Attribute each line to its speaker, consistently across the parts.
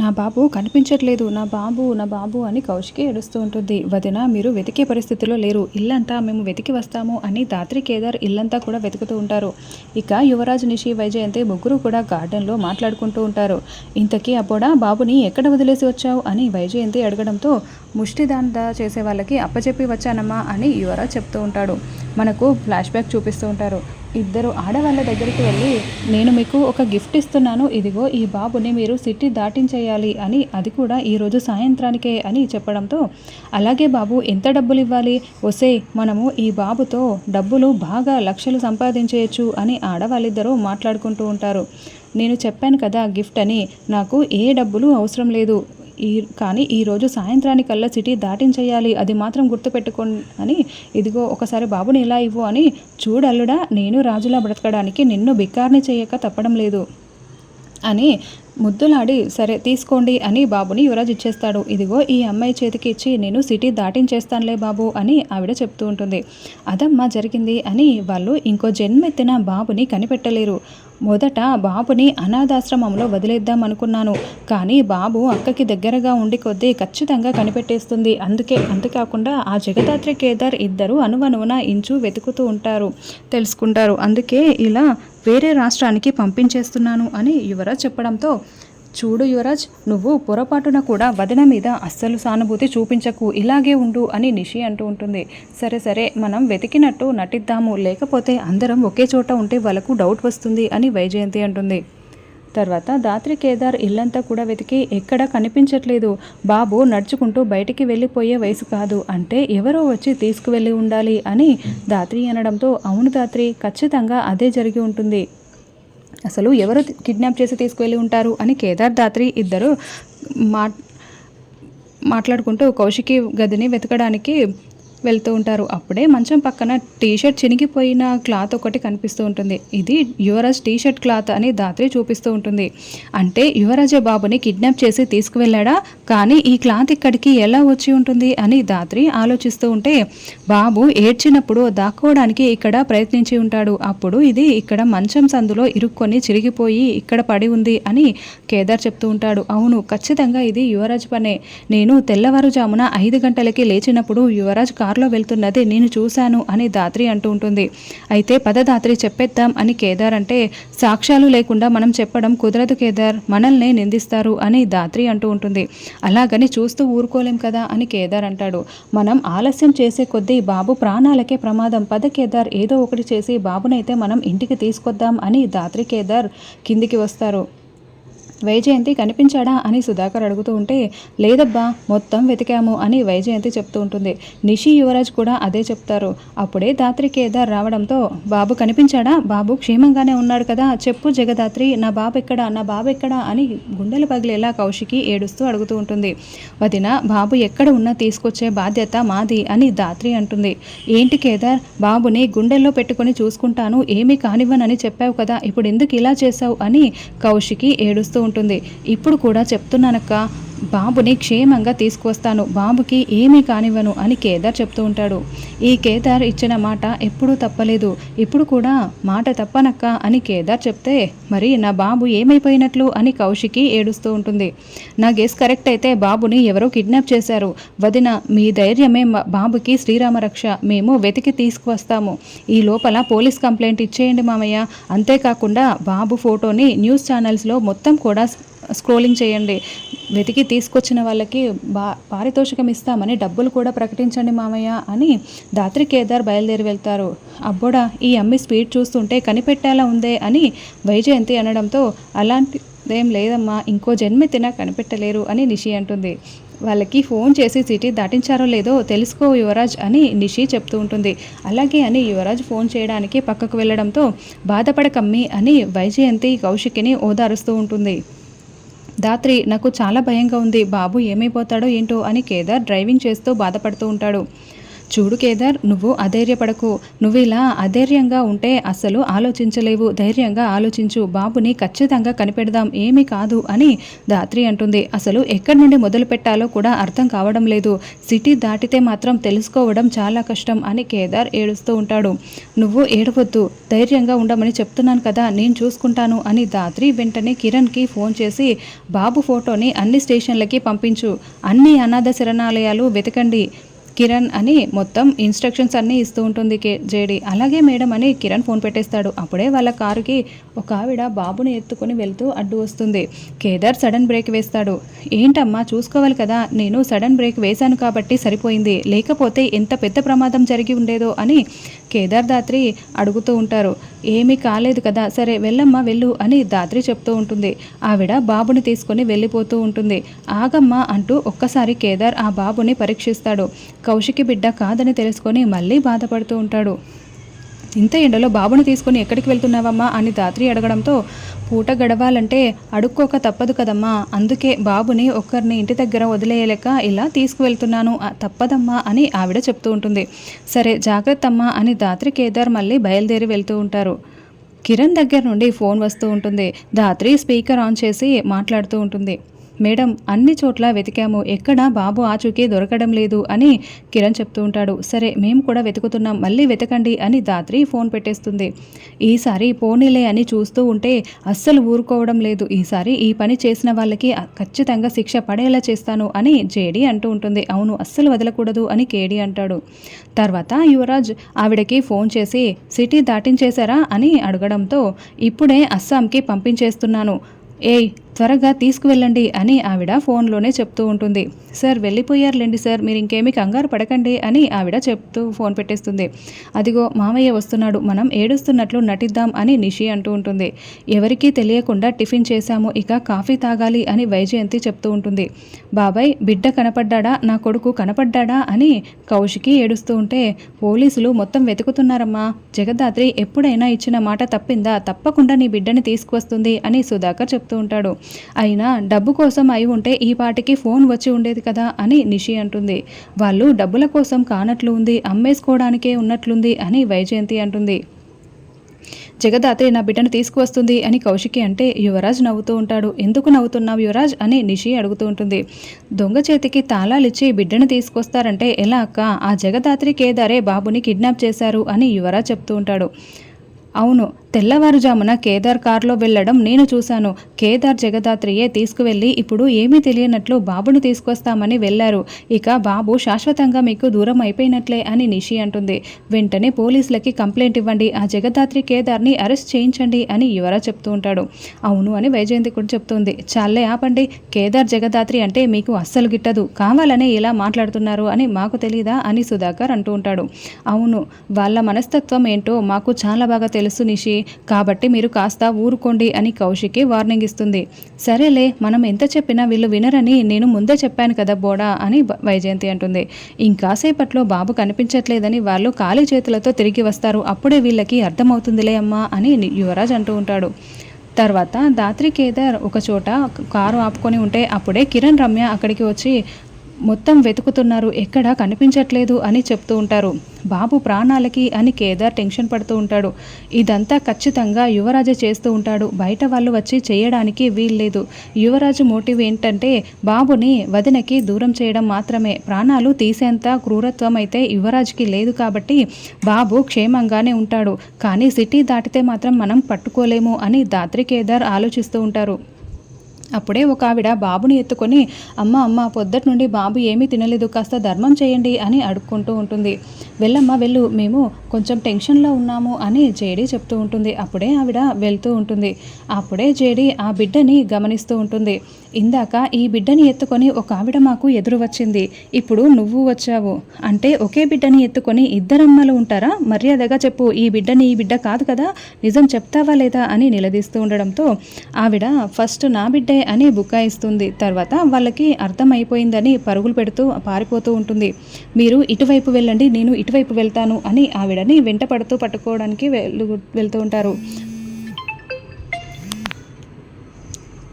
Speaker 1: నా బాబు కనిపించట్లేదు నా బాబు నా బాబు అని కౌశికి ఏడుస్తూ ఉంటుంది. వదిన మీరు వెతికే పరిస్థితిలో లేరు. ఇల్లంతా మేము వెతికి వస్తాము అని దాత్రి కేదార్ ఇల్లంతా కూడా వెతుకుతూ ఉంటారు. ఇక యువరాజ్ నిషి వైజయంతి ముగ్గురు కూడా గార్డెన్లో మాట్లాడుకుంటూ ఉంటారు. ఇంతకీ అప్పుడా బాబుని ఎక్కడ వదిలేసి వచ్చావు అని వైజయంతి అడగడంతో ముష్టిదాంత చేసే వాళ్ళకి అప్పచెప్పి వచ్చానమ్మా అని యువరాజ్ చెప్తూ ఉంటాడు. మనకు ఫ్లాష్ బ్యాక్ చూపిస్తూ ఉంటారు. ఇద్దరు ఆడవాళ్ళ దగ్గరికి వెళ్ళి నేను మీకు ఒక గిఫ్ట్ ఇస్తున్నాను. ఇదిగో ఈ బాబుని మీరు సిటీ దాటించేయాలి అని అది కూడా ఈరోజు సాయంత్రానికే అని చెప్పడంతో అలాగే బాబు ఎంత డబ్బులు ఇవ్వాలి ఒసే మనము ఈ బాబుతో డబ్బులు బాగా లక్షలు సంపాదించేయచ్చు అని ఆడవాళ్ళిద్దరూ మాట్లాడుకుంటూ ఉంటారు. నేను చెప్పాను కదా గిఫ్ట్ అని నాకు ఏ డబ్బులు అవసరం లేదు. ఈ కానీ ఈరోజు సాయంత్రానికల్లా సిటీ దాటించేయాలి. అది మాత్రం గుర్తుపెట్టుకో అని ఇదిగో ఒకసారి బాబుని ఇలా ఇవ్వు అని చూడల్లుడా నేను రాజులా బ్రతకడానికి నిన్ను బిక్కార్ని చేయక తప్పడం లేదు. అని ముద్దులాడి సరే తీసుకోండి అని బాబుని యువరాజ్ ఇచ్చేస్తాడు. ఇదిగో ఈ అమ్మాయి చేతికి ఇచ్చి నేను సిటీ దాటించేస్తానులే బాబు అని ఆవిడ చెప్తూ ఉంటుంది. అదమ్మా జరిగింది అని వాళ్ళు ఇంకో జన్మెత్తిన బాబుని కనిపెట్టలేరు. మొదట బాబుని అనాథాశ్రమంలో వదిలేద్దాం అనుకున్నాను. కానీ బాబు అక్కకి దగ్గరగా ఉండి కొద్దీ ఖచ్చితంగా కనిపెట్టేస్తుంది. అందుకే అంతేకాకుండా ఆ జగదాత్రి కేదార్ ఇద్దరు అనువనువున ఇంచు వెతుకుతూ ఉంటారు. తెలుసుకుంటారు. అందుకే ఇలా వేరే రాష్ట్రానికి పంపించేస్తున్నాను అని యువరాజ్ చెప్పడంతో చూడు యువరాజ్ నువ్వు పొరపాటున కూడా వదన మీద అస్సలు సానుభూతి చూపించకు ఇలాగే ఉండు అని నిషి అంటూ ఉంటుంది. సరే సరే మనం వెతికినట్టు నటిద్దాము లేకపోతే అందరం ఒకే చోట ఉంటే వాళ్ళకు డౌట్ వస్తుంది అని వైజయంతి అంటుంది. తర్వాత దాత్రి కేదార్ ఇల్లంతా కూడా వెతికి ఎక్కడా కనిపించట్లేదు. బాబు నడుచుకుంటూ బయటికి వెళ్ళిపోయే వయసు కాదు. అంటే ఎవరో వచ్చి తీసుకువెళ్ళి ఉండాలి అని దాత్రి అనడంతో అవును దాత్రి ఖచ్చితంగా అదే జరిగి ఉంటుంది. అసలు ఎవరు కిడ్నాప్ చేసి తీసుకువెళ్ళి ఉంటారు అని కేదార్ దాత్రి ఇద్దరు మా మాట్లాడుకుంటూ కౌశికి గదిని వెతకడానికి వెళ్తూ ఉంటారు. అప్పుడే మంచం పక్కన టీషర్ట్ చినిగిపోయిన క్లాత్ ఒకటి కనిపిస్తూ ఉంటుంది. ఇది యువరాజ్ టీషర్ట్ క్లాత్ అని దాత్రి చూపిస్తూ ఉంటుంది. అంటే యువరాజ బాబుని కిడ్నాప్ చేసి తీసుకువెళ్ళాడా? కానీ ఈ క్లాత్ ఇక్కడికి ఎలా వచ్చి ఉంటుంది అని దాత్రి ఆలోచిస్తూ ఉంటే బాబు ఏడ్చినప్పుడు దాక్కోవడానికి ఇక్కడ ప్రయత్నించి ఉంటాడు. అప్పుడు ఇది ఇక్కడ మంచం సందులో ఇరుక్కొని చిరిగిపోయి ఇక్కడ పడి ఉంది అని కేదార్ చెప్తూ ఉంటాడు. అవును ఖచ్చితంగా ఇది యువరాజ్ పనే. నేను తెల్లవారుజామున ఐదు గంటలకి లేచినప్పుడు యువరాజ్ కారులో వెళ్తున్నది నేను చూశాను అని దాత్రి అంటూ ఉంటుంది. అయితే పద దాత్రి చెప్పేద్దాం అని కేదార్ అంటే సాక్ష్యాలు లేకుండా మనం చెప్పడం కుదరదు కేదార్ మనల్నే నిందిస్తారు అని దాత్రి అంటూ ఉంటుంది. అలాగని చూస్తూ ఊరుకోలేం కదా అని కేదార్ అంటాడు. మనం ఆలస్యం చేసే కొద్దీ బాబు ప్రాణాలకే ప్రమాదం. పద కేదార్ ఏదో ఒకటి చేసి బాబునైతే మనం ఇంటికి తీసుకొద్దాం అని దాత్రి కేదార్ కిందికి వస్తారు. వైజయంతి కనిపించాడా అని సుధాకర్ అడుగుతూ ఉంటే లేదబ్బా మొత్తం వెతికాము అని వైజయంతి చెప్తూ ఉంటుంది. నిషి యువరాజ్ కూడా అదే చెప్తారు. అప్పుడే దాత్రి కేదార్ రావడంతో బాబు కనిపించాడా? బాబు క్షేమంగానే ఉన్నాడు కదా. చెప్పు జగదాత్రి నా బాబు ఎక్కడా? నా బాబు ఎక్కడా? అని గుండెలు పగిలేలా కౌశికి ఏడుస్తూ అడుగుతూ ఉంటుంది. వదిన బాబు ఎక్కడ ఉన్నా తీసుకొచ్చే బాధ్యత మాది అని దాత్రి అంటుంది. ఏంటి కేదార్ బాబుని గుండెల్లో పెట్టుకుని చూసుకుంటాను. ఏమీ కానివ్వనని చెప్పావు కదా. ఇప్పుడు ఎందుకు ఇలా చేశావు? అని కౌశికి ఏడుస్తూ ఉంటుంది. ఇప్పుడు కూడా చెప్తున్నానక్క బాబుని క్షేమంగా తీసుకువస్తాను. బాబుకి ఏమీ కానివ్వను అని కేదార్ చెప్తూ ఉంటాడు. ఈ కేదార్ ఇచ్చిన మాట ఎప్పుడూ తప్పలేదు. ఇప్పుడు కూడా మాట తప్పనక్క అని కేదార్ చెప్తే మరి నా బాబు ఏమైపోయినట్లు అని కౌశికి ఏడుస్తూ ఉంటుంది. నా గెస్ కరెక్ట్ అయితే బాబుని ఎవరో కిడ్నాప్ చేశారు. వదిన మీ ధైర్యమే మా బాబుకి శ్రీరామ రక్ష. మేము వెతికి తీసుకువస్తాము. ఈ లోపల పోలీస్ కంప్లైంట్ ఇచ్చేయండి మామయ్య. అంతేకాకుండా బాబు ఫోటోని న్యూస్ ఛానల్స్లో మొత్తం కూడా స్క్రోలింగ్ చేయండి. వెతికి తీసుకొచ్చిన వాళ్ళకి బా పారితోషికం ఇస్తామని డబ్బులు కూడా ప్రకటించండి మామయ్య అని దాత్రి కేదార్ బయలుదేరి వెళ్తారు. అబ్బోడా ఈ అమ్మి స్పీడ్ చూస్తుంటే కనిపెట్టేలా ఉందే అని వైజయంతి అనడంతో అలాంటిదేం లేదమ్మా ఇంకో జన్మెత్తినా కనిపెట్టలేరు అని నిషి అంటుంది. వాళ్ళకి ఫోన్ చేసి సిటీ దాటించారో లేదో తెలుసుకో యువరాజ్ అని నిషి చెప్తూ ఉంటుంది. అలాగే అని యువరాజ్ ఫోన్ చేయడానికి పక్కకు వెళ్ళడంతో బాధపడకమ్మి అని వైజయంతి కౌశికిని ఓదారుస్తూ ఉంటుంది. ధాత్రి నాకు చాలా భయంగా ఉంది. బాబు ఏమైపోతాడో ఏంటో అని కేదార్ డ్రైవింగ్ చేస్తూ బాధపడుతూ ఉంటాడు. చూడు కేదార్ నువ్వు అధైర్యపడకు. నువ్వు ఇలా అధైర్యంగా ఉంటే అసలు ఆలోచించలేవు. ధైర్యంగా ఆలోచించు. బాబుని ఖచ్చితంగా కనిపెడదాం. ఏమీ కాదు అని దాత్రి అంటుంది. అసలు ఎక్కడి నుండి మొదలు పెట్టాలో కూడా అర్థం కావడం లేదు. సిటీ దాటితే మాత్రం తెలుసుకోవడం చాలా కష్టం అని కేదార్ ఏడుస్తూ ఉంటాడు. నువ్వు ఏడవద్దు. ధైర్యంగా ఉండమని చెప్తున్నాను కదా. నేను చూసుకుంటాను అని దాత్రి వెంటనే కిరణ్కి ఫోన్ చేసి బాబు ఫోటోని అన్ని స్టేషన్లకి పంపించు. అన్ని అనాథ శరణాలయాలు వెతకండి. కిరణ్ అని మొత్తం ఇన్స్ట్రక్షన్స్ అన్నీ ఇస్తూ ఉంటుంది కే జేడి. అలాగే మేడం అని కిరణ్ ఫోన్ పెట్టేస్తాడు. అప్పుడే వాళ్ళ కారుకి ఒక ఆవిడ బాబుని ఎత్తుకొని వెళ్తూ అడ్డు వస్తుంది. కేదార్ సడన్ బ్రేక్ వేస్తాడు. ఏంటమ్మా చూసుకోవాలి కదా. నేను సడన్ బ్రేక్ వేశాను కాబట్టి సరిపోయింది. లేకపోతే ఎంత పెద్ద ప్రమాదం జరిగి ఉండేదో అని కేదార్ దాత్రి అడుగుతూ ఉంటారు. ఏమీ కాలేదు కదా సరే వెళ్ళమ్మా వెళ్ళు అని దాత్రి చెప్తూ ఉంటుంది. ఆవిడ బాబుని తీసుకొని వెళ్ళిపోతూ ఉంటుంది. ఆగమ్మా అంటూ ఒక్కసారి కేదార్ ఆ బాబుని పరీక్షిస్తాడు. కౌశికి బిడ్డ కాదని తెలుసుకొని మళ్ళీ బాధపడుతూ ఉంటాడు. ఇంత ఎండలో బాబుని తీసుకొని ఎక్కడికి వెళ్తున్నావమ్మా అని దాత్రి అడగడంతో పూట గడవాలంటే అడుక్కోక తప్పదు కదమ్మా అందుకే బాబుని ఒక్కరిని ఇంటి దగ్గర వదిలేయలేక ఇలా తీసుకువెళ్తున్నాను తప్పదమ్మా అని ఆవిడ చెప్తూ ఉంటుంది. సరే జాగ్రత్త అమ్మా అని దాత్రి కేదార్ మళ్ళీ బయలుదేరి వెళ్తూ ఉంటారు. కిరణ్ దగ్గర నుండి ఫోన్ వస్తూ ఉంటుంది. దాత్రి స్పీకర్ ఆన్ చేసి మాట్లాడుతూ ఉంటుంది. మేడం అన్ని చోట్ల వెతికాము. ఎక్కడా బాబు ఆచూకీ దొరకడం లేదు అని కిరణ్ చెప్తూ ఉంటాడు. సరే మేము కూడా వెతుకుతున్నాం. మళ్ళీ వెతకండి అని దాత్రి ఫోన్ పెట్టేస్తుంది. ఈసారి పోనీలే అని చూస్తూ ఉంటే అస్సలు ఊరుకోవడం లేదు. ఈసారి ఈ పని చేసిన వాళ్ళకి ఖచ్చితంగా శిక్ష పడేలా చేస్తాను అని జేడి అంటూ ఉంటుంది. అవును అస్సలు వదలకూడదు అని కేడి అంటాడు. తర్వాత యువరాజ్ ఆవిడకి ఫోన్ చేసి సిటీ దాటించేశారా? అని అడగడంతో ఇప్పుడే అస్సాంకి పంపించేస్తున్నాను. ఏయ్ త్వరగా తీసుకువెళ్ళండి అని ఆవిడ ఫోన్లోనే చెప్తూ ఉంటుంది. సార్ వెళ్ళిపోయారులేండి సార్ మీరు ఇంకేమీ కంగారు పడకండి అని ఆవిడ చెప్తూ ఫోన్ పెట్టేస్తుంది. అదిగో మామయ్య వస్తున్నాడు మనం ఏడుస్తున్నట్లు నటిద్దాం అని నిషి అంటూ ఉంటుంది. ఎవరికీ తెలియకుండా టిఫిన్ చేశాము ఇక కాఫీ తాగాలి అని వైజయంతి చెప్తూ ఉంటుంది. బాబాయ్ బిడ్డ కనపడ్డాడా నా కొడుకు కనపడ్డాడా అని కౌశికి ఏడుస్తూ ఉంటే పోలీసులు మొత్తం వెతుకుతున్నారమ్మా జగదాత్రి ఎప్పుడైనా ఇచ్చిన మాట తప్పిందా తప్పకుండా నీ బిడ్డని తీసుకువస్తుంది అని సుధాకర్ చెప్తూ ఉంటాడు. అయినా డబ్బు కోసం అయి ఉంటే ఈ పాటికి ఫోన్ వచ్చి ఉండేది కదా అని నిషి అంటుంది. వాళ్ళు డబ్బుల కోసం కానట్లు ఉంది అమ్మేసుకోవడానికే ఉన్నట్లుంది అని వైజయంతి అంటుంది. జగదాత్రి నా బిడ్డను తీసుకువస్తుంది అని కౌశికి అంటే యువరాజ్ నవ్వుతూ ఉంటాడు. ఎందుకు నవ్వుతున్నావు యువరాజ్ అని నిషి అడుగుతూ ఉంటుంది. దొంగ చేతికి తాళాలిచ్చి బిడ్డను తీసుకొస్తారంటే ఎలా అక్క? ఆ జగదాత్రి కేదారే బాబుని కిడ్నాప్ చేశారు అని యువరాజ్ చెప్తూ ఉంటాడు. అవును తెల్లవారుజామున కేదార్ కారులో వెళ్ళడం నేను చూశాను. కేదార్ జగదాత్రియే తీసుకువెళ్ళి ఇప్పుడు ఏమీ తెలియనట్లు బాబును తీసుకొస్తామని వెళ్ళారు. ఇక బాబు శాశ్వతంగా మీకు దూరం అయిపోయినట్లే అని నిషి అంటుంది. వెంటనే పోలీసులకి కంప్లైంట్ ఇవ్వండి. ఆ జగదాత్రి కేదార్ని అరెస్ట్ చేయించండి అని యువరా చెప్తూ ఉంటాడు. అవును అని వైజయంతి కూడా చెప్తుంది. చాలే ఆపండి. కేదార్ జగదాత్రి అంటే మీకు అస్సలు గిట్టదు. కావాలనే ఇలా మాట్లాడుతున్నారు అని మాకు తెలీదా అని సుధాకర్ అంటూ ఉంటాడు. అవును వాళ్ళ మనస్తత్వం ఏంటో మాకు చాలా బాగా తెలుసు నిషి. కాబట్టి మీరు కాస్త ఊరుకోండి అని కౌశికి వార్నింగ్ ఇస్తుంది. సరేలే మనం ఎంత చెప్పినా వీళ్ళు వినరని నేను ముందే చెప్పాను కదా బోడా అని వైజయంతి అంటుంది. ఇంకాసేపట్లో బాబు కనిపించట్లేదని వాళ్ళు ఖాళీ చేతులతో తిరిగి వస్తారు. అప్పుడే వీళ్ళకి అర్థమవుతుందిలే అమ్మా అని యువరాజ్ అంటూ ఉంటాడు. తర్వాత దాత్రి కేదార్ ఒక చోట కారు ఆపుకొని ఉంటే అప్పుడే కిరణ్ రమ్య అక్కడికి వచ్చి మొత్తం వెతుకుతున్నారు ఎక్కడా కనిపించట్లేదు అని చెప్తూ ఉంటారు. బాబు ప్రాణాలకి అని కేదార్ టెన్షన్ పడుతూ ఉంటాడు. ఇదంతా ఖచ్చితంగా యువరాజే చేస్తూ ఉంటాడు. బయట వాళ్ళు వచ్చి చేయడానికి వీల్లేదు. యువరాజు మోటివ్ ఏంటంటే బాబుని వదినకి దూరం చేయడం మాత్రమే. ప్రాణాలు తీసేంత క్రూరత్వం అయితే యువరాజుకి లేదు కాబట్టి బాబు క్షేమంగానే ఉంటాడు. కానీ సిటీ దాటితే మాత్రం మనం పట్టుకోలేము అని దాత్రి కేదార్ ఆలోచిస్తూ ఉంటారు. అప్పుడే ఒక ఆవిడ బాబుని ఎత్తుకొని అమ్మ అమ్మ పొద్దటి నుండి బాబు ఏమీ తినలేదు కాస్త ధర్మం చేయండి అని అడుక్కుంటూ ఉంటుంది. వెళ్ళమ్మ వెళ్ళు మేము కొంచెం టెన్షన్లో ఉన్నాము అని జేడి చెప్తూ ఉంటుంది. అప్పుడే ఆవిడ వెళ్తూ ఉంటుంది. అప్పుడే జేడి ఆ బిడ్డని గమనిస్తూ ఉంటుంది. ఇందాక ఈ బిడ్డని ఎత్తుకొని ఒక ఆవిడ మాకు ఎదురు వచ్చింది. ఇప్పుడు నువ్వు వచ్చావు. అంటే ఒకే బిడ్డని ఎత్తుకొని ఇద్దరమ్మలు ఉంటారా? మర్యాదగా చెప్పు. ఈ బిడ్డని ఈ బిడ్డ కాదు కదా? నిజం చెప్తావా లేదా అని నిలదీస్తూ ఉండడంతో ఆవిడ ఫస్ట్ నా బిడ్డే అని బుకాయిస్తుంది. తర్వాత వాళ్ళకి అర్థమైపోయిందని పరుగులు పెడుతూ పారిపోతూ ఉంటుంది. మీరు ఇటువైపు వెళ్ళండి. నేను ఇటువైపు వెళ్తాను అని ఆవిడని వెంట పడుతూ పట్టుకోవడానికి వెళ్ళు వెళ్తూ ఉంటారు.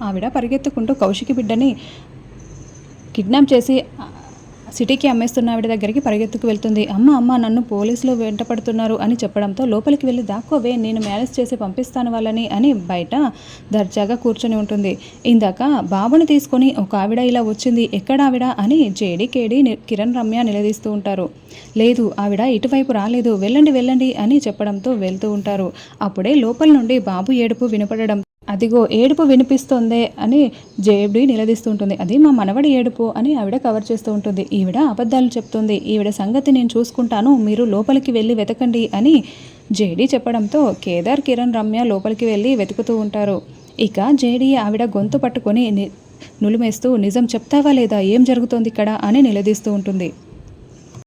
Speaker 1: ఆవిడ పరిగెత్తుకుంటూ కౌశికి బిడ్డని కిడ్నాప్ చేసి సిటీకి అమ్మేస్తున్న ఆవిడ దగ్గరికి పరిగెత్తుకు వెళ్తుంది. అమ్మ అమ్మ నన్ను పోలీసులు వెంట పడుతున్నారు అని చెప్పడంతో లోపలికి వెళ్ళి దాక్కోవే నేను మేనేజ్ చేసి పంపిస్తాను వాళ్ళని అని బయట దర్జాగా కూర్చొని ఉంటుంది. ఇందాక బాబుని తీసుకొని ఒక ఆవిడ ఇలా వచ్చింది ఎక్కడ ఆవిడ? అని జేడి కేడి కిరణ్ రమ్య నిలదీస్తూ ఉంటారు. లేదు ఆవిడ ఇటువైపు రాలేదు వెళ్ళండి వెళ్ళండి అని చెప్పడంతో వెళ్తూ ఉంటారు. అప్పుడే లోపల నుండి బాబు ఏడుపు వినపడడం అదిగో ఏడుపు వినిపిస్తోందే అని జేబుడి నిలదీస్తూ ఉంటుంది అది మా మనవడి ఏడుపు అని ఆవిడ కవర్ చేస్తూ ఉంటుంది. ఈవిడ అబద్ధాలు చెప్తుంది. ఈవిడ సంగతి నేను చూసుకుంటాను. మీరు లోపలికి వెళ్ళి వెతకండి అని జేడీ చెప్పడంతో కేదార్ కిరణ్ రమ్య లోపలికి వెళ్ళి వెతుకుతూ ఉంటారు. ఇక జేడీ ఆవిడ గొంతు పట్టుకొని ని- నులిమేస్తూ నిజం చెప్తావా లేదా? ఏం జరుగుతోంది ఇక్కడ? అని నిలదీస్తూ ఉంటుంది.